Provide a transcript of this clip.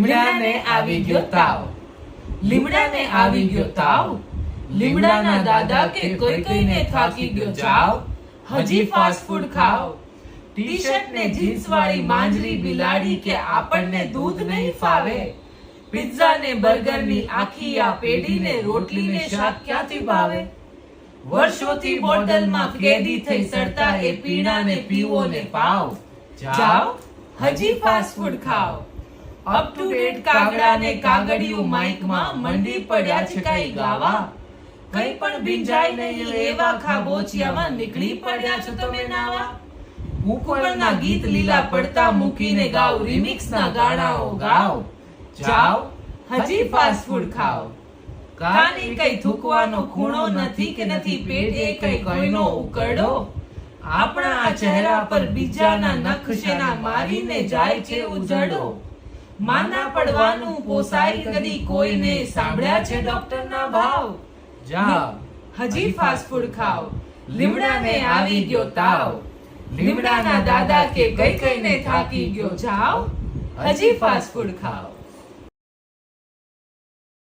લીમડાને આવી ગયો તાવ. લીમડાને આવી ગયો તાવ. લીમડાના દાદા કે કોઈ કઈને થાકી ગયો ચાવ હજી ફાસ્ટ ફૂડ ખાઓ ટી ને જીન્સ વાળી માંજરી બિલાડી કે આપણને દૂધ નહીં ફાવે. પિઝા ને બર્ગરની આખી આ પેઢી ને રોટલી ને શાક ક્યાંથી ભાવે? વર્ષોથી બોટલમાં કેદી થઈ સડતા એ પીણાને પીવો ને પાવ. જાઓ હજી ફાસ્ટ ફૂડ ખાઓ અપ ટુ ડેટ કાગડા ને કાગડિયું માઇકમાં મંડી પડ્યા છે કઈ ગાવા? કઈ પણ ભીંજાય નહીં એવા ખાબોચિયામાં નીકળી પડ્યા છો તમે નાવા? મુકુળના ગીત લીલા પડતા મૂકીને ગાવ રિમિક્સ ના ગાણાઓ ગાઓ જાઓ, હજી ફાસ્ટ ફૂડ ખાઓ. કાને કઈ થૂકવાનો ખૂણો નથી કે નથી પેટે કઈ કોઈનો ઉકરડો? આપણા આ ચહેરા પર બીજાના નખશેના મારીને જાય છે ઉજળો માના પડવાનું પોસાય કદી કોઈને. સાંભળ્યા છે ડોક્ટરના ભાવ? જા હજી ફાસ્ટ ફૂડ ખાઓ. લીમડાને આવી ગયો તાવ. લીમડાના દાદા કે કઈ કઈને થાકી ગયો જાઓ હજી ફાસ્ટ ફૂડ ખાઓ.